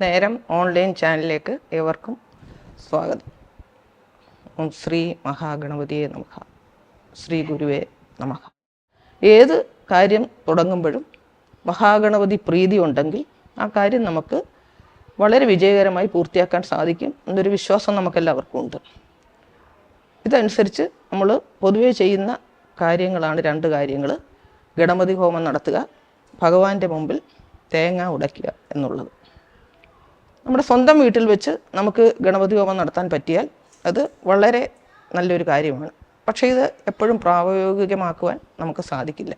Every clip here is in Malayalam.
നേരം ഓൺലൈൻ ചാനലിലേക്ക് ഏവർക്കും സ്വാഗതം. ഓം ശ്രീ മഹാഗണപതിയെ നമഃ. ശ്രീ ഗുരുവേ നമഃ. ഏത് കാര്യം തുടങ്ങുമ്പോഴും മഹാഗണപതി പ്രീതി ഉണ്ടെങ്കിൽ ആ കാര്യം നമുക്ക് വളരെ വിജയകരമായി പൂർത്തിയാക്കാൻ സാധിക്കും എന്നൊരു വിശ്വാസം നമുക്കെല്ലാവർക്കും ഉണ്ട്. ഇതനുസരിച്ച് നമ്മൾ പൊതുവേ ചെയ്യുന്ന കാര്യങ്ങളാണ് രണ്ട് കാര്യങ്ങൾ ഗണപതി ഹോമം നടത്തുക ഭഗവാന്റെ മുമ്പിൽ തേങ്ങ ഉടയ്ക്കുക എന്നുള്ളത്. നമ്മുടെ സ്വന്തം വീട്ടിൽ വെച്ച് നമുക്ക് ഗണപതി ഹോമം നടത്താൻ പറ്റിയാൽ അത് വളരെ നല്ലൊരു കാര്യമാണ്. പക്ഷേ ഇത് എപ്പോഴും പ്രായോഗികമാക്കുവാൻ നമുക്ക് സാധിക്കില്ല.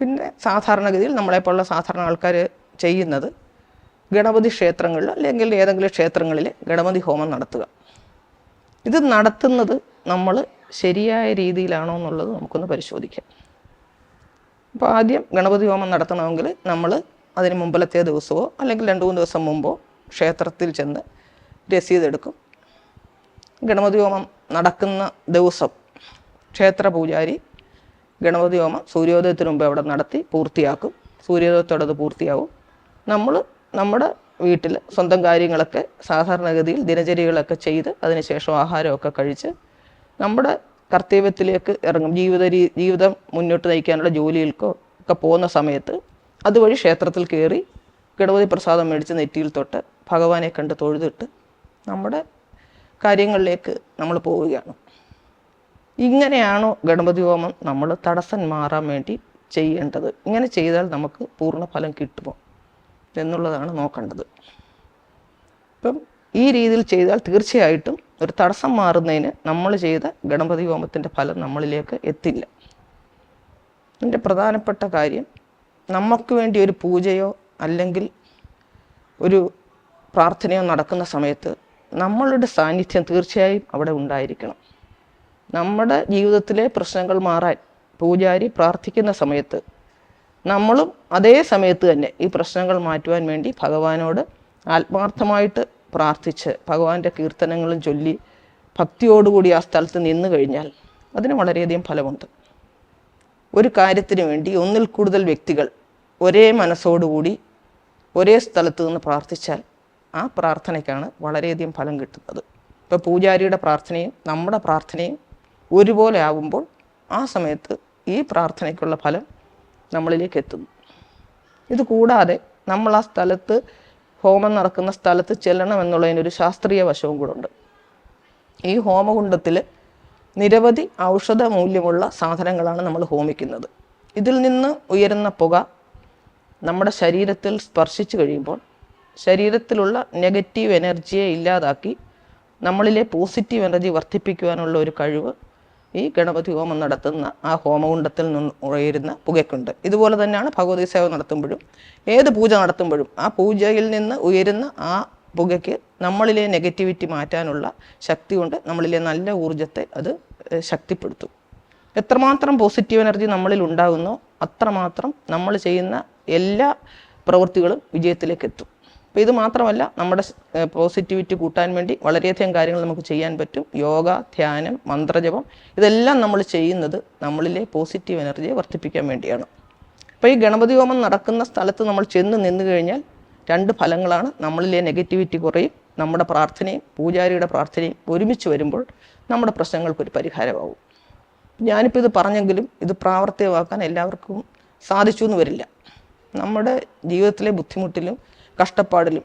പിന്നെ സാധാരണഗതിയിൽ നമ്മളെപ്പോലുള്ള സാധാരണ ആൾക്കാർ ചെയ്യുന്നത് ഗണപതി ക്ഷേത്രങ്ങളിൽ അല്ലെങ്കിൽ ഏതെങ്കിലും ക്ഷേത്രങ്ങളിൽ ഗണപതി ഹോമം നടത്തുക. ഇത് നടത്തുന്നത് നമ്മൾ ശരിയായ രീതിയിലാണോ എന്നുള്ളത് നമുക്കൊന്ന് പരിശോധിക്കാം. അപ്പോൾ ആദ്യം ഗണപതി ഹോമം നടത്തണമെങ്കിൽ നമ്മൾ അതിന് മുമ്പിലത്തെ ദിവസമോ അല്ലെങ്കിൽ രണ്ട് മൂന്ന് ദിവസം മുമ്പോ ക്ഷേത്രത്തിൽ ചെന്ന് രസീതെടുക്കും. ഗണപതി ഹോമം നടക്കുന്ന ദിവസം ക്ഷേത്ര പൂജാരി ഗണപതി ഹോമം സൂര്യോദയത്തിന് മുമ്പ് അവിടെ നടത്തി പൂർത്തിയാക്കും. സൂര്യോദയത്തോടെ അത് പൂർത്തിയാവും. നമ്മൾ നമ്മുടെ വീട്ടിൽ സ്വന്തം കാര്യങ്ങളൊക്കെ സാധാരണഗതിയിൽ ദിനചര്യകളൊക്കെ ചെയ്ത് അതിനുശേഷം ആഹാരമൊക്കെ കഴിച്ച് നമ്മുടെ കർത്തവ്യത്തിലേക്ക് ഇറങ്ങും. ജീവിത ജീവിതം മുന്നോട്ട് നയിക്കാനുള്ള ജോലികൾക്കോ ഒക്കെ പോകുന്ന സമയത്ത് അതുവഴി ക്ഷേത്രത്തിൽ കയറി ഗണപതി പ്രസാദം മേടിച്ച് നെറ്റിയിൽ തൊട്ട് ഭഗവാനെ കണ്ട് തൊഴുതിട്ട് നമ്മുടെ കാര്യങ്ങളിലേക്ക് നമ്മൾ പോവുകയാണ്. ഇങ്ങനെയാണോ ഗണപതി ഹോമം നമ്മൾ തടസ്സം മാറാൻ വേണ്ടി ചെയ്യേണ്ടത്? ഇങ്ങനെ ചെയ്താൽ നമുക്ക് പൂർണ ഫലം കിട്ടുമോ എന്നുള്ളതാണ് നോക്കേണ്ടത്. ഇപ്പം ഈ രീതിയിൽ ചെയ്താൽ തീർച്ചയായിട്ടും ഒരു തടസ്സം മാറുന്നതിന് നമ്മൾ ചെയ്ത ഗണപതി ഹോമത്തിന്റെ ഫലം നമ്മളിലേക്ക് എത്തില്ല. ഇതിന്റെ പ്രധാനപ്പെട്ട കാര്യം നമുക്ക് വേണ്ടി ഒരു പൂജയോ അല്ലെങ്കിൽ ഒരു പ്രാർത്ഥനയോ നടക്കുന്ന സമയത്ത് നമ്മളുടെ സാന്നിധ്യം തീർച്ചയായും അവിടെ ഉണ്ടായിരിക്കണം. നമ്മുടെ ജീവിതത്തിലെ പ്രശ്നങ്ങൾ മാറാൻ പൂജാരി പ്രാർത്ഥിക്കുന്ന സമയത്ത് നമ്മളും അതേ സമയത്ത് തന്നെ ഈ പ്രശ്നങ്ങൾ മാറ്റുവാൻ വേണ്ടി ഭഗവാനോട് ആത്മാർത്ഥമായിട്ട് പ്രാർത്ഥിച്ച് ഭഗവാന്റെ കീർത്തനങ്ങളും ചൊല്ലി ഭക്തിയോടുകൂടി ആ സ്ഥലത്ത് നിന്ന് കഴിഞ്ഞാൽ അതിന് വളരെയധികം ഫലമുണ്ട്. ഒരു കാര്യത്തിന് വേണ്ടി ഒന്നിൽ കൂടുതൽ വ്യക്തികൾ ഒരേ മനസ്സോടുകൂടി ഒരേ സ്ഥലത്ത് നിന്ന് പ്രാർത്ഥിച്ചാൽ ആ പ്രാർത്ഥനയ്ക്കാണ് വളരെയധികം ഫലം കിട്ടുന്നത്. ഇപ്പോൾ പൂജാരിയുടെ പ്രാർത്ഥനയും നമ്മുടെ പ്രാർത്ഥനയും ഒരുപോലെ ആകുമ്പോൾ ആ സമയത്ത് ഈ പ്രാർത്ഥനയ്ക്കുള്ള ഫലം നമ്മളിലേക്ക് എത്തുന്നു. ഇത് കൂടാതെ നമ്മൾ ആ സ്ഥലത്ത് ഹോമം നടക്കുന്ന സ്ഥലത്ത് ചെല്ലണം എന്നുള്ളതിനൊരു ശാസ്ത്രീയ വശവും കൂടെ ഉണ്ട്. ഈ ഹോമകുണ്ടത്തിൽ നിരവധി ഔഷധ മൂല്യമുള്ള സാധനങ്ങളാണ് നമ്മൾ ഹോമിക്കുന്നത്. ഇതിൽ നിന്ന് ഉയരുന്ന പുക നമ്മുടെ ശരീരത്തിൽ സ്പർശിച്ചു കഴിയുമ്പോൾ ശരീരത്തിലുള്ള നെഗറ്റീവ് എനർജിയെ ഇല്ലാതാക്കി നമ്മളിലെ പോസിറ്റീവ് എനർജി വർദ്ധിപ്പിക്കുവാനുള്ള ഒരു കഴിവ് ഈ ഗണപതി ഹോമം നടത്തുന്ന ആ ഹോമകുണ്ടത്തിൽ നിന്ന് ഉയരുന്ന പുകയ്ക്കുണ്ട്. ഇതുപോലെ തന്നെയാണ് ഭഗവതി സേവ നടത്തുമ്പോഴും ഏത് പൂജ നടത്തുമ്പോഴും ആ പൂജയിൽ നിന്ന് ഉയരുന്ന ആ പുകയ്ക്ക് നമ്മളിലെ നെഗറ്റിവിറ്റി മാറ്റാനുള്ള ശക്തി കൊണ്ട് നമ്മളിലെ നല്ല ഊർജത്തെ അത് ശക്തിപ്പെടുത്തും. എത്രമാത്രം പോസിറ്റീവ് എനർജി നമ്മളിൽ ഉണ്ടാകുന്നോ അത്രമാത്രം നമ്മൾ ചെയ്യുന്ന എല്ലാ പ്രവൃത്തികളും വിജയത്തിലേക്ക് എത്തും അപ്പോൾ ഇത് മാത്രമല്ല നമ്മുടെ പോസിറ്റിവിറ്റി കൂട്ടാൻ വേണ്ടി വളരെയധികം കാര്യങ്ങൾ നമുക്ക് ചെയ്യാൻ പറ്റും. യോഗ ധ്യാനം മന്ത്രജപം ഇതെല്ലാം നമ്മൾ ചെയ്യുന്നത് നമ്മളിലെ പോസിറ്റീവ് എനർജിയെ വർദ്ധിപ്പിക്കാൻ വേണ്ടിയാണ്. അപ്പോൾ ഈ ഗണപതി ഹോമം നടക്കുന്ന സ്ഥലത്ത് നമ്മൾ ചെന്ന് നിന്നു കഴിഞ്ഞാൽ രണ്ട് ഫലങ്ങളാണ് നമ്മളിലെ നെഗറ്റിവിറ്റി കുറയും നമ്മുടെ പ്രാർത്ഥനയും പൂജാരിയുടെ പ്രാർത്ഥനയും ഒരുമിച്ച് വരുമ്പോൾ നമ്മുടെ പ്രശ്നങ്ങൾക്കൊരു പരിഹാരമാവും. ഞാനിപ്പോൾ ഇത് പറഞ്ഞെങ്കിലും ഇത് പ്രാവർത്തികമാക്കാൻ എല്ലാവർക്കും സാധിച്ചു എന്ന് വരില്ല. നമ്മുടെ ജീവിതത്തിലെ ബുദ്ധിമുട്ടിലും കഷ്ടപ്പാടിലും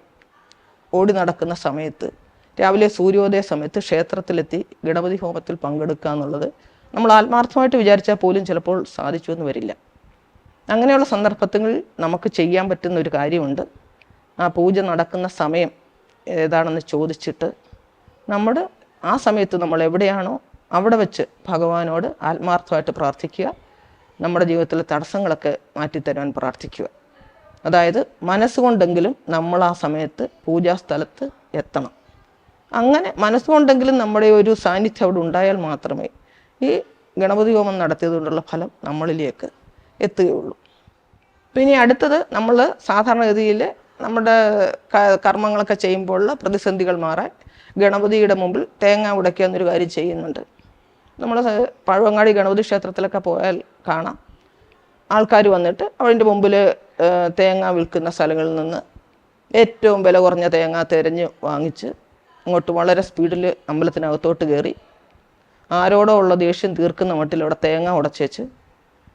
ഓടി നടക്കുന്ന സമയത്ത് രാവിലെ സൂര്യോദയ സമയത്ത് ക്ഷേത്രത്തിലെത്തി ഗണപതി ഹോമത്തിൽ പങ്കെടുക്കുക എന്നുള്ളത് നമ്മൾ ആത്മാർത്ഥമായിട്ട് വിചാരിച്ചാൽ പോലും ചിലപ്പോൾ സാധിച്ചു എന്ന് വരില്ല. അങ്ങനെയുള്ള സന്ദർഭത്തിൽ നമുക്ക് ചെയ്യാൻ പറ്റുന്ന ഒരു കാര്യമുണ്ട്. ആ പൂജ നടക്കുന്ന സമയം ഏതാണെന്ന് ചോദിച്ചിട്ട് നമ്മൾ ആ സമയത്ത് നമ്മൾ എവിടെയാണോ അവിടെ വെച്ച് ഭഗവാനോട് ആത്മാർത്ഥമായിട്ട് പ്രാർത്ഥിക്കുക. നമ്മുടെ ജീവിതത്തിലെ തടസ്സങ്ങളൊക്കെ മാറ്റിത്തരാൻ പ്രാർത്ഥിക്കുക. അതായത് മനസ്സുകൊണ്ടെങ്കിലും നമ്മൾ ആ സമയത്ത് പൂജാസ്ഥലത്ത് എത്തണം. അങ്ങനെ മനസ്സുകൊണ്ടെങ്കിലും നമ്മുടെ ഒരു സാന്നിധ്യം അവിടെ ഉണ്ടായാൽ മാത്രമേ ഈ ഗണപതി ഹോമം നടത്തിയതുകൊണ്ടുള്ള ഫലം നമ്മളിലേക്ക് എത്തുകയുള്ളൂ. പിന്നെ അടുത്തത് നമ്മൾ സാധാരണഗതിയിൽ നമ്മുടെ കർമ്മങ്ങളൊക്കെ ചെയ്യുമ്പോഴുള്ള പ്രതിസന്ധികൾ മാറാൻ ഗണപതിയുടെ മുമ്പിൽ തേങ്ങ ഉടയ്ക്കുക എന്നൊരു കാര്യം ചെയ്യുന്നുണ്ട്. നമ്മൾ പഴവങ്ങാടി ഗണപതി ക്ഷേത്രത്തിലൊക്കെ പോയാൽ കാണാം. ആൾക്കാർ വന്നിട്ട് അവന്റെ മുമ്പിൽ തേങ്ങ വിൽക്കുന്ന സ്ഥലങ്ങളിൽ നിന്ന് ഏറ്റവും വില കുറഞ്ഞ തേങ്ങ തിരഞ്ഞ് വാങ്ങിച്ച് അങ്ങോട്ട് വളരെ സ്പീഡിൽ അമ്പലത്തിനകത്തോട്ട് കയറി ആരോടോ ഉള്ള ദേഷ്യം തീർക്കുന്ന മട്ടിൽ അവിടെ തേങ്ങ ഉടച്ചേച്ച്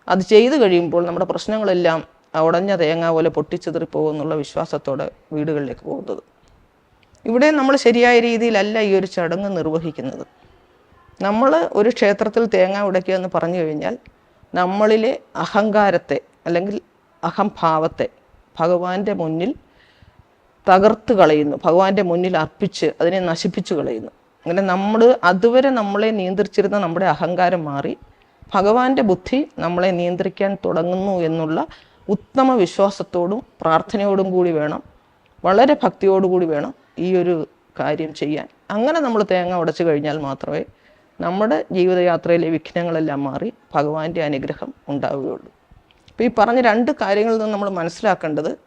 അത് ചെയ്തു കഴിയുമ്പോൾ നമ്മുടെ പ്രശ്നങ്ങളെല്ലാം ഉടഞ്ഞ തേങ്ങ പോലെ പൊട്ടിച്ചെതിറിപ്പോകുമെന്നുള്ള വിശ്വാസത്തോടെ വീടുകളിലേക്ക് പോകുന്നത്. ഇവിടെ നമ്മൾ ശരിയായ രീതിയിലല്ല ഈ ഒരു ചടങ്ങ് നിർവഹിക്കുന്നത്. നമ്മൾ ഒരു ക്ഷേത്രത്തിൽ തേങ്ങ ഉടയ്ക്കുക എന്ന് പറഞ്ഞു കഴിഞ്ഞാൽ നമ്മളിലെ അഹങ്കാരത്തെ അല്ലെങ്കിൽ അഹംഭാവത്തെ ഭഗവാന്റെ മുന്നിൽ തകർത്ത് കളയുന്നു. ഭഗവാന്റെ മുന്നിൽ അർപ്പിച്ച് അതിനെ നശിപ്പിച്ചു കളയുന്നു. അങ്ങനെ നമ്മൾ അതുവരെ നമ്മളെ നിയന്ത്രിച്ചിരുന്ന നമ്മുടെ അഹങ്കാരം മാറി ഭഗവാന്റെ ബുദ്ധി നമ്മളെ നിയന്ത്രിക്കാൻ തുടങ്ങുന്നു എന്നുള്ള ഉത്തമ വിശ്വാസത്തോടും പ്രാർത്ഥനയോടും കൂടി വേണം. വളരെ ഭക്തിയോടുകൂടി വേണം ഈ ഒരു കാര്യം ചെയ്യാൻ. അങ്ങനെ നമ്മൾ തേങ്ങ ഉടച്ചു കഴിഞ്ഞാൽ മാത്രമേ നമ്മുടെ ജീവിതയാത്രയിലെ വിഘ്നങ്ങളെല്ലാം മാറി ഭഗവാന്റെ അനുഗ്രഹം ഉണ്ടാവുകയുള്ളൂ. അപ്പോൾ ഈ പറഞ്ഞ രണ്ട് കാര്യങ്ങളിൽ നിന്ന് നമ്മൾ മനസ്സിലാക്കേണ്ടത്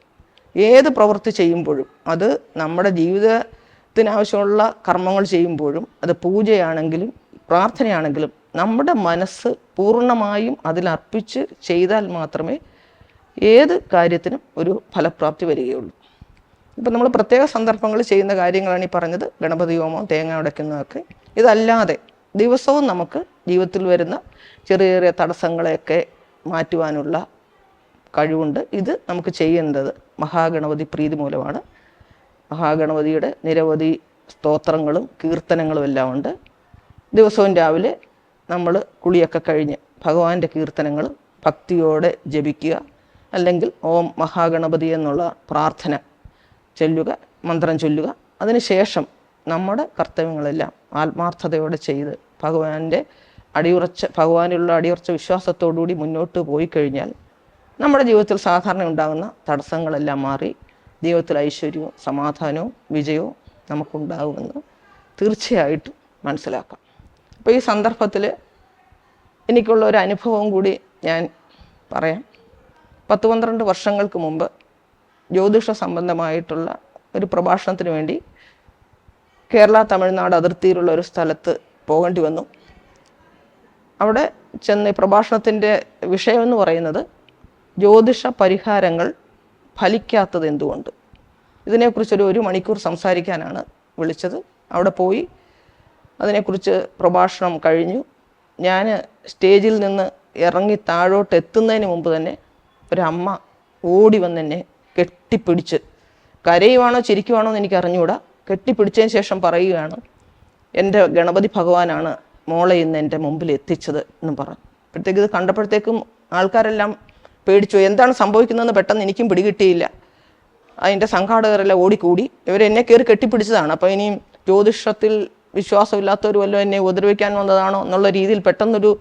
ഏത് പ്രവൃത്തി ചെയ്യുമ്പോഴും അത് നമ്മുടെ ജീവിതത്തിനാവശ്യമുള്ള കർമ്മങ്ങൾ ചെയ്യുമ്പോഴും അത് പൂജയാണെങ്കിലും പ്രാർത്ഥനയാണെങ്കിലും നമ്മുടെ മനസ്സ് പൂർണമായും അതിലർപ്പിച്ച് ചെയ്താൽ മാത്രമേ ഏത് കാര്യത്തിനും ഒരു ഫലപ്രാപ്തി വരികയുള്ളൂ. ഇപ്പം നമ്മൾ പ്രത്യേക സന്ദർഭങ്ങൾ ചെയ്യുന്ന കാര്യങ്ങളാണ് ഈ പറഞ്ഞത്. ഗണപതി ഹോമം തേങ്ങ ഉടയ്ക്കുന്നതൊക്കെ ഇതല്ലാതെ ദിവസവും നമുക്ക് ജീവിതത്തിൽ വരുന്ന ചെറിയ ചെറിയ തടസ്സങ്ങളെയൊക്കെ മാറ്റുവാനുള്ള കഴിവുണ്ട്. ഇത് നമുക്ക് ചെയ്യേണ്ടത് മഹാഗണപതി പ്രീതി മൂലമാണ്. മഹാഗണപതിയുടെ നിരവധി സ്തോത്രങ്ങളും കീർത്തനങ്ങളും എല്ലാം ഉണ്ട്. ദിവസവും രാവിലെ നമ്മൾ കുളിയൊക്കെ കഴിഞ്ഞ് ഭഗവാന്റെ കീർത്തനങ്ങൾ ഭക്തിയോടെ ജപിക്കുക. അല്ലെങ്കിൽ ഓം മഹാഗണപതി എന്നുള്ള പ്രാർത്ഥന ചൊല്ലുക മന്ത്രം ചൊല്ലുക. അതിനുശേഷം നമ്മുടെ കർത്തവ്യങ്ങളെല്ലാം ആത്മാർത്ഥതയോടെ ചെയ്ത് ഭഗവാന്റെ അടിയുറച്ച ഭഗവാനിലുള്ള അടിയുറച്ച വിശ്വാസത്തോടുകൂടി മുന്നോട്ട് പോയി കഴിഞ്ഞാൽ നമ്മുടെ ജീവിതത്തിൽ സാധാരണ ഉണ്ടാകുന്ന തടസ്സങ്ങളെല്ലാം മാറി ജീവിതത്തിൽ ഐശ്വര്യവും സമാധാനവും വിജയവും നമുക്കുണ്ടാകുമെന്ന് തീർച്ചയായിട്ടും മനസ്സിലാക്കാം. അപ്പോൾ ഈ സന്ദർഭത്തിൽ എനിക്കുള്ള ഒരു അനുഭവം കൂടി ഞാൻ പറയാം. പത്ത് പന്ത്രണ്ട് വർഷങ്ങൾക്ക് മുമ്പ് ജ്യോതിഷ സംബന്ധമായിട്ടുള്ള ഒരു പ്രഭാഷണത്തിന് വേണ്ടി കേരള തമിഴ്നാട് അതിർത്തിയിലുള്ള ഒരു സ്ഥലത്ത് പോകേണ്ടി വന്നു. അവിടെ ചെന്ന് പ്രഭാഷണത്തിന്റെ വിഷയമെന്ന് പറയുന്നത് ജ്യോതിഷ പരിഹാരങ്ങൾ ഫലിക്കാത്തത് എന്തുകൊണ്ട്? ഇതിനെക്കുറിച്ചൊരു ഒരു മണിക്കൂർ സംസാരിക്കാനാണ് വിളിച്ചത്. അവിടെ പോയി അതിനെക്കുറിച്ച് പ്രഭാഷണം കഴിഞ്ഞു. ഞാൻ സ്റ്റേജിൽ നിന്ന് ഇറങ്ങി താഴോട്ട് എത്തുന്നതിന് മുമ്പ് തന്നെ ഒരമ്മ ഓടി വന്ന് എന്നെ കെട്ടിപ്പിടിച്ച്. കരയുവാണോ ചിരിക്കുവാണോ എന്ന് എനിക്ക് അറിഞ്ഞുകൂടാ കെട്ടിപ്പിടിച്ചതിന് ശേഷം പറയുകയാണ് എന്റെ ഗണപതി ഭഗവാനാണ് മോളെ ഇന്ന് എന്റെ മുമ്പിൽ എത്തിച്ചത് എന്ന് പറഞ്ഞു. അപ്പോഴത്തേക്ക് ഇത് കണ്ടപ്പോഴത്തേക്കും ആൾക്കാരെല്ലാം പേടിച്ചു. എന്താണ് സംഭവിക്കുന്നതെന്ന് പെട്ടെന്ന് എനിക്കും പിടികിട്ടിയില്ല. അതിന്റെ സംഘാടകരെല്ലാം ഓടിക്കൂടി. ഇവരെന്നെ കയറി കെട്ടിപ്പിടിച്ചതാണ്. അപ്പോൾ ഇനിയും ജ്യോതിഷത്തിൽ വിശ്വാസമില്ലാത്തവരുമല്ലോ എന്നെ ഉപദ്രവിക്കാൻ വന്നതാണോ എന്നുള്ള രീതിയിൽ പെട്ടെന്നൊരു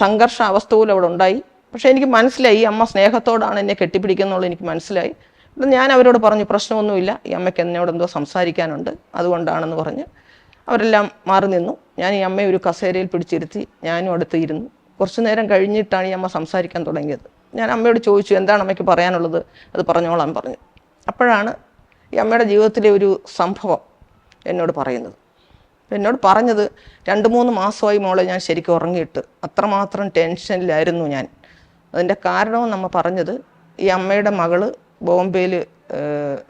സംഘർഷ അവസ്ഥ പോലും അവിടെ ഉണ്ടായി. പക്ഷേ എനിക്ക് മനസ്സിലായി ഈ അമ്മ സ്നേഹത്തോടാണ് എന്നെ കെട്ടിപ്പിടിക്കുന്നുള്ളത് എനിക്ക് മനസ്സിലായി. ഞാൻ അവരോട് പറഞ്ഞു പ്രശ്നമൊന്നുമില്ല ഈ അമ്മയ്ക്ക് എന്നോട് എന്തോ സംസാരിക്കാനുണ്ട് അതുകൊണ്ടാണെന്ന് പറഞ്ഞ്. അവരെല്ലാം മാറി നിന്നു. ഞാൻ ഈ അമ്മയെ ഒരു കസേരയിൽ പിടിച്ചിരുത്തി ഞാനും അടുത്ത് ഇരുന്നു. കുറച്ചു നേരം കഴിഞ്ഞിട്ടാണ് ഈ അമ്മ സംസാരിക്കാൻ തുടങ്ങിയത്. ഞാൻ അമ്മയോട് ചോദിച്ചു എന്താണ് അമ്മയ്ക്ക് പറയാനുള്ളത്? അത് പറഞ്ഞോളാൻ പറഞ്ഞു. അപ്പോഴാണ് ഈ അമ്മയുടെ ജീവിതത്തിലെ ഒരു സംഭവം എന്നോട് പറയുന്നത്. എന്നോട് പറഞ്ഞത് രണ്ട് മൂന്ന് മാസമായി മോളെ ഞാൻ ശരിക്കും ഉറങ്ങിയിട്ട്. അത്രമാത്രം ടെൻഷനിലായിരുന്നു ഞാൻ. അതിന്റെ കാരണവും നമ്മൾ പറഞ്ഞത് ഈ അമ്മയുടെ മകൾ ബോംബെയിൽ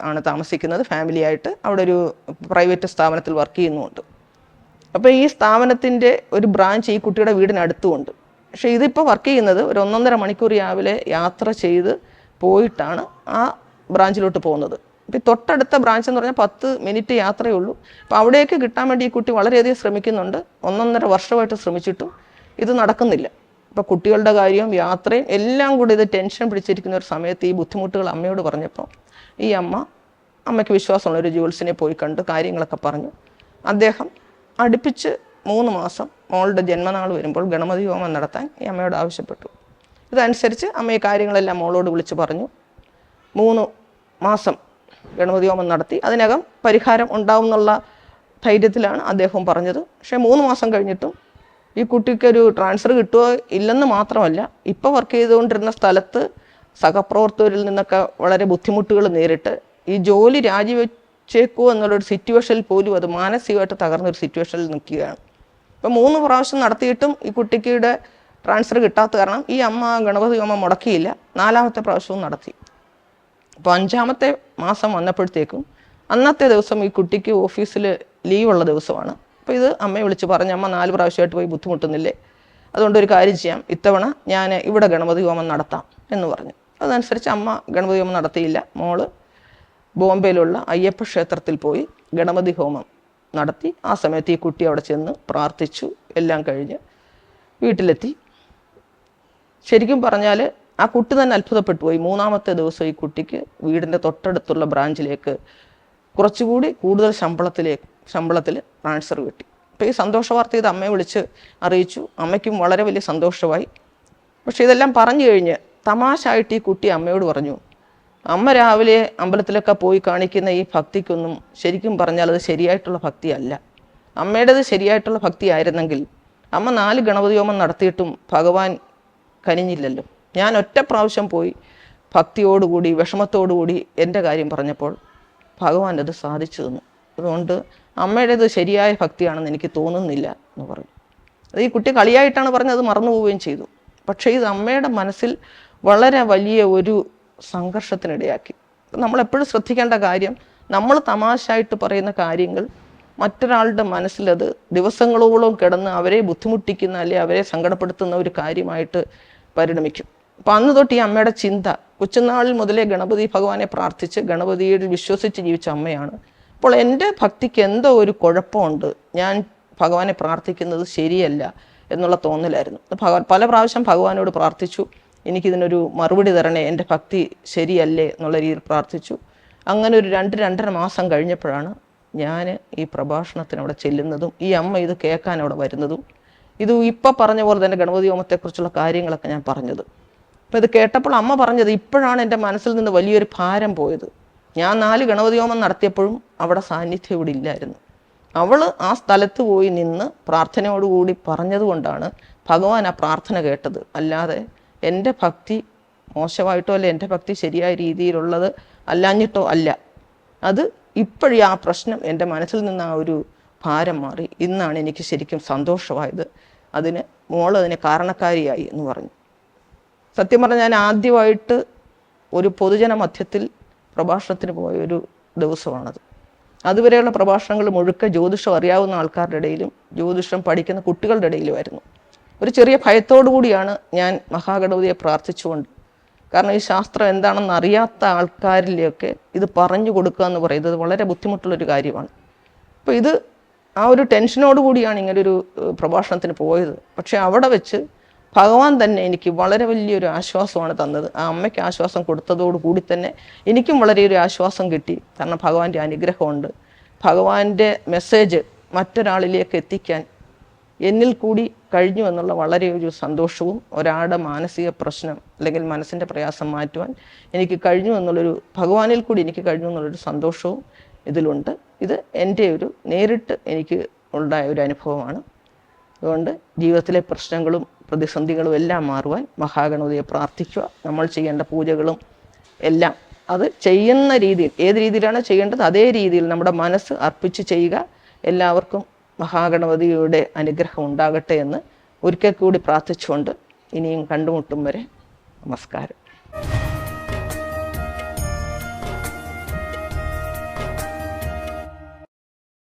ആണ് താമസിക്കുന്നത്. ഫാമിലി ആയിട്ട് അവിടെ ഒരു പ്രൈവറ്റ് സ്ഥാപനത്തിൽ വർക്ക് ചെയ്യുന്നുമുണ്ട് അപ്പോൾ ഈ സ്ഥാപനത്തിന്റെ ഒരു ബ്രാഞ്ച് ഈ കുട്ടിയുടെ വീടിനടുത്തുമുണ്ട് പക്ഷേ ഇതിപ്പോൾ വർക്ക് ചെയ്യുന്നത് ഒരു ഒന്നൊന്നര മണിക്കൂർ രാവിലെ യാത്ര ചെയ്ത് പോയിട്ടാണ് ആ ബ്രാഞ്ചിലോട്ട് പോകുന്നത്. ഇപ്പം തൊട്ടടുത്ത ബ്രാഞ്ച് എന്ന് പറഞ്ഞാൽ പത്ത് മിനിറ്റ് യാത്രയേ ഉള്ളൂ. അപ്പോൾ അവിടേക്ക് കിട്ടാൻ വേണ്ടി ഈ കുട്ടി വളരെയധികം ശ്രമിക്കുന്നുണ്ട്. ഒന്നൊന്നര വർഷമായിട്ട് ശ്രമിച്ചിട്ടും ഇത് നടക്കുന്നില്ല. ഇപ്പോൾ കുട്ടികളുടെ കാര്യവും യാത്രയും എല്ലാം കൂടി ഇത് ടെൻഷൻ പിടിച്ചിരിക്കുന്ന ഒരു സമയത്ത് ഈ ബുദ്ധിമുട്ടുകൾ അമ്മയോട് പറഞ്ഞപ്പോൾ ഈ അമ്മ അമ്മയ്ക്ക് വിശ്വാസമുള്ള ഒരു ജ്യൂൽസിനെ പോയി കണ്ട് കാര്യങ്ങളൊക്കെ പറഞ്ഞു. അദ്ദേഹം അടുപ്പിച്ച് മൂന്ന് മാസം മോളുടെ ജന്മനാൾ വരുമ്പോൾ ഗണപതി ഹോമം നടത്താൻ ഈ അമ്മയോട് ആവശ്യപ്പെട്ടു. ഇതനുസരിച്ച് അമ്മ ഈ കാര്യങ്ങളെല്ലാം മോളോട് വിളിച്ച് പറഞ്ഞു. മൂന്ന് മാസം ഗണപതി ഹോമം നടത്തി. അതിനകം പരിഹാരം ഉണ്ടാവും എന്നുള്ള ധൈര്യത്തിലാണ് അദ്ദേഹം പറഞ്ഞത്. പക്ഷേ മൂന്ന് മാസം കഴിഞ്ഞിട്ടും ഈ കുട്ടിക്കൊരു ട്രാൻസ്ഫർ കിട്ടുമോ ഇല്ലെന്ന് മാത്രമല്ല ഇപ്പോൾ വർക്ക് ചെയ്തുകൊണ്ടിരുന്ന സ്ഥലത്ത് സഹപ്രവർത്തകരിൽ നിന്നൊക്കെ വളരെ ബുദ്ധിമുട്ടുകൾ നേരിട്ട് ഈ ജോലി രാജിവെച്ചേക്കുമോ എന്നുള്ളൊരു സിറ്റുവേഷനിൽ പോലും അത് മാനസികമായിട്ട് തകർന്നൊരു സിറ്റുവേഷനിൽ നിൽക്കുകയാണ്. ഇപ്പം മൂന്ന് പ്രാവശ്യം നടത്തിയിട്ടും ഈ കുട്ടിക്കിടെ ട്രാൻസ്ഫർ കിട്ടാത്ത കാരണം ഈ അമ്മ ഗണപതി അമ്മ മുടക്കിയില്ല നാലാമത്തെ പ്രാവശ്യവും നടത്തി. അപ്പോൾ അഞ്ചാമത്തെ മാസം വന്നപ്പോഴത്തേക്കും അന്നത്തെ ദിവസം ഈ കുട്ടിക്ക് ഓഫീസിൽ ലീവുള്ള ദിവസമാണ്. അപ്പോൾ ഇത് അമ്മയെ വിളിച്ച് പറഞ്ഞ് അമ്മ നാല് പ്രാവശ്യമായിട്ട് പോയി ബുദ്ധിമുട്ടുന്നില്ലേ? അതുകൊണ്ട് ഒരു കാര്യം ചെയ്യാം. ഇത്തവണ ഞാൻ ഇവിടെ ഗണപതി ഹോമം നടത്താം എന്ന് പറഞ്ഞു. അതനുസരിച്ച് അമ്മ ഗണപതി ഹോമം നടത്തിയില്ല. മോൾ ബോംബെയിലുള്ള അയ്യപ്പ ക്ഷേത്രത്തിൽ പോയി ഗണപതി ഹോമം നടത്തി ആ സമയത്ത് ഈ കുട്ടി അവിടെ ചെന്ന് പ്രാർത്ഥിച്ചു എല്ലാം കഴിഞ്ഞ് വീട്ടിലെത്തി. ശരിക്കും പറഞ്ഞാൽ ആ കുട്ടി തന്നെ അത്ഭുതപ്പെട്ടു പോയി. മൂന്നാമത്തെ ദിവസം ഈ കുട്ടിക്ക് വീടിന്റെ തൊട്ടടുത്തുള്ള ബ്രാഞ്ചിലേക്ക് കുറച്ചുകൂടി കൂടുതൽ ശമ്പളത്തിലേക്ക് ശമ്പളത്തിൽ ട്രാൻസ്ഫർ കിട്ടി. അപ്പോൾ ഈ സന്തോഷ വാർത്ത ഇത് അമ്മയെ വിളിച്ച് അറിയിച്ചു. അമ്മയ്ക്കും വളരെ വലിയ സന്തോഷമായി. പക്ഷേ ഇതെല്ലാം പറഞ്ഞു കഴിഞ്ഞ് തമാശായിട്ട് ഈ കുട്ടി അമ്മയോട് പറഞ്ഞു അമ്മ രാവിലെ അമ്പലത്തിലൊക്കെ പോയി കാണിക്കുന്ന ഈ ഭക്തിക്കൊന്നും ശരിക്കും പറഞ്ഞാൽ അത് ശരിയായിട്ടുള്ള ഭക്തിയല്ല. അമ്മയുടേത് ശരിയായിട്ടുള്ള ഭക്തി ആയിരുന്നെങ്കിൽ അമ്മ നാല് ഗണപതിയോമം നടത്തിയിട്ടും ഭഗവാൻ കനിഞ്ഞില്ലല്ലോ. ഞാൻ ഒറ്റ പ്രാവശ്യം പോയി ഭക്തിയോടുകൂടി വിഷമത്തോടുകൂടി എന്റെ കാര്യം പറഞ്ഞപ്പോൾ ഭഗവാൻ അത് സാധിച്ചു തന്നു. അതുകൊണ്ട് അമ്മയുടേത് ശരിയായ ഭക്തിയാണെന്ന് എനിക്ക് തോന്നുന്നില്ല എന്ന് പറഞ്ഞു. അത് ഈ കുട്ടി കളിയായിട്ടാണ് പറഞ്ഞത് മറന്നു പോവുകയും ചെയ്തു. പക്ഷേ ഇത് അമ്മയുടെ മനസ്സിൽ വളരെ വലിയ ഒരു സംഘർഷത്തിനിടയാക്കി. നമ്മളെപ്പോഴും ശ്രദ്ധിക്കേണ്ട കാര്യം നമ്മൾ തമാശയായിട്ട് പറയുന്ന കാര്യങ്ങൾ മറ്റൊരാളുടെ മനസ്സിലത് ദിവസങ്ങളോളം കിടന്ന് അവരെ ബുദ്ധിമുട്ടിക്കുന്ന അല്ലെ അവരെ സങ്കടപ്പെടുത്തുന്ന ഒരു കാര്യമായിട്ട് പരിണമിക്കും. അപ്പം അന്ന് തൊട്ട് ഈ അമ്മയുടെ ചിന്ത കൊച്ചുനാളിൽ മുതലേ ഗണപതി ഭഗവാനെ പ്രാർത്ഥിച്ച് ഗണപതിയിൽ വിശ്വസിച്ച് ജീവിച്ച അമ്മയാണ്. അപ്പോൾ എന്റെ ഭക്തിക്ക് എന്തോ ഒരു കുഴപ്പമുണ്ട്. ഞാൻ ഭഗവാനെ പ്രാർത്ഥിക്കുന്നത് ശരിയല്ല എന്നുള്ള തോന്നലായിരുന്നു. ഭഗവാൻ പല പ്രാവശ്യം ഭഗവാനോട് പ്രാർത്ഥിച്ചു. എനിക്കിതിനൊരു മറുപടി തരണേ എന്റെ ഭക്തി ശരിയല്ലേ എന്നുള്ള രീതിയിൽ പ്രാർത്ഥിച്ചു. അങ്ങനെ ഒരു രണ്ട് രണ്ടര മാസം കഴിഞ്ഞപ്പോഴാണ് ഞാൻ ഈ പ്രഭാഷണത്തിന് അവിടെ ചെല്ലുന്നതും ഈ അമ്മ ഇത് കേൾക്കാൻ അവിടെ വരുന്നതും ഇത് ഇപ്പം പറഞ്ഞ പോലെ തന്നെ ഗണപതി ഹോമത്തെക്കുറിച്ചുള്ള കാര്യങ്ങളൊക്കെ ഞാൻ പറഞ്ഞത്. അപ്പോൾ ഇത് കേട്ടപ്പോൾ അമ്മ പറഞ്ഞത് ഇപ്പോഴാണ് എന്റെ മനസ്സിൽ നിന്ന് വലിയൊരു ഭാരം പോയത്. ഞാൻ നാല് ഗണപതി ഹോമം നടത്തിയപ്പോഴും അവിടെ സാന്നിധ്യം ഇവിടെ ഇല്ലായിരുന്നു. അവൾ ആ സ്ഥലത്ത് പോയി നിന്ന് പ്രാർത്ഥനയോടുകൂടി പറഞ്ഞതുകൊണ്ടാണ് ഭഗവാൻ ആ പ്രാർത്ഥന കേട്ടത്. അല്ലാതെ എന്റെ ഭക്തി മോശമായിട്ടോ അല്ല എന്റെ ഭക്തി ശരിയായ രീതിയിലുള്ളത് അല്ലാഞ്ഞിട്ടോ അല്ല. അത് ഇപ്പോഴും ആ പ്രശ്നം എന്റെ മനസ്സിൽ നിന്ന് ആ ഒരു ഭാരം മാറി. ഇന്നാണ് എനിക്ക് ശരിക്കും സന്തോഷമായത്. അതിന് മോൾ അതിന് കാരണക്കാരിയായി എന്ന് പറഞ്ഞു. സത്യം പറഞ്ഞാൽ ഞാൻ ആദ്യമായിട്ട് ഒരു പൊതുജന മധ്യത്തിൽ പ്രഭാഷണത്തിന് പോയ ഒരു ദിവസമാണത്. അതുവരെയുള്ള പ്രഭാഷണങ്ങൾ മുഴുക്ക ജ്യോതിഷം അറിയാവുന്ന ആൾക്കാരുടെ ഇടയിലും ജ്യോതിഷം പഠിക്കുന്ന കുട്ടികളുടെ ഇടയിലുമായിരുന്നു. ഒരു ചെറിയ ഭയത്തോടു കൂടിയാണ് ഞാൻ മഹാഗണപതിയെ പ്രാർത്ഥിച്ചുകൊണ്ട്. കാരണം ഈ ശാസ്ത്രം എന്താണെന്ന് അറിയാത്ത ആൾക്കാരിലെയൊക്കെ ഇത് പറഞ്ഞു കൊടുക്കുക എന്ന് പറയുന്നത് വളരെ ബുദ്ധിമുട്ടുള്ളൊരു കാര്യമാണ്. അപ്പോൾ ഇത് ആ ഒരു ടെൻഷനോട് കൂടിയാണ് ഇങ്ങനൊരു പ്രഭാഷണത്തിന് പോയത്. പക്ഷേ അവിടെ വെച്ച് ഭഗവാൻ തന്നെ എനിക്ക് വളരെ വലിയൊരു ആശ്വാസമാണ് തന്നത്. ആ അമ്മയ്ക്ക് ആശ്വാസം കൊടുത്തതോടു കൂടി തന്നെ എനിക്കും വളരെ ഒരു ആശ്വാസം കിട്ടി. കാരണം ഭഗവാന്റെ അനുഗ്രഹമുണ്ട്. ഭഗവാന്റെ മെസ്സേജ് മറ്റൊരാളിലേക്ക് എത്തിക്കാൻ എന്നിൽ കൂടി കഴിഞ്ഞു എന്നുള്ള വളരെ ഒരു സന്തോഷവും ഒരാളുടെ മാനസിക പ്രശ്നം അല്ലെങ്കിൽ മനസ്സിന്റെ പ്രയാസം മാറ്റുവാൻ എനിക്ക് കഴിഞ്ഞു എന്നുള്ളൊരു ഭഗവാനിൽ കൂടി എനിക്ക് കഴിഞ്ഞു എന്നുള്ളൊരു സന്തോഷവും ഇതിലുണ്ട്. ഇത് എന്റെ ഒരു നേരിട്ട് എനിക്ക് ഉണ്ടായ ഒരു അനുഭവമാണ്. അതുകൊണ്ട് ജീവിതത്തിലെ പ്രശ്നങ്ങളും പ്രതിസന്ധികളും എല്ലാം മാറുവാൻ മഹാഗണപതിയെ പ്രാർത്ഥിക്കുക. നമ്മൾ ചെയ്യേണ്ട പൂജകളും എല്ലാം അത് ചെയ്യുന്ന രീതിയിൽ ഏത് രീതിയിലാണ് ചെയ്യേണ്ടത് അതേ രീതിയിൽ നമ്മുടെ മനസ്സ് അർപ്പിച്ച് ചെയ്യുക. എല്ലാവർക്കും മഹാഗണപതിയുടെ അനുഗ്രഹം ഉണ്ടാകട്ടെ എന്ന് ഒരിക്കൽ കൂടി പ്രാർത്ഥിച്ചുകൊണ്ട് ഇനിയും കണ്ടുമുട്ടും വരെ നമസ്കാരം.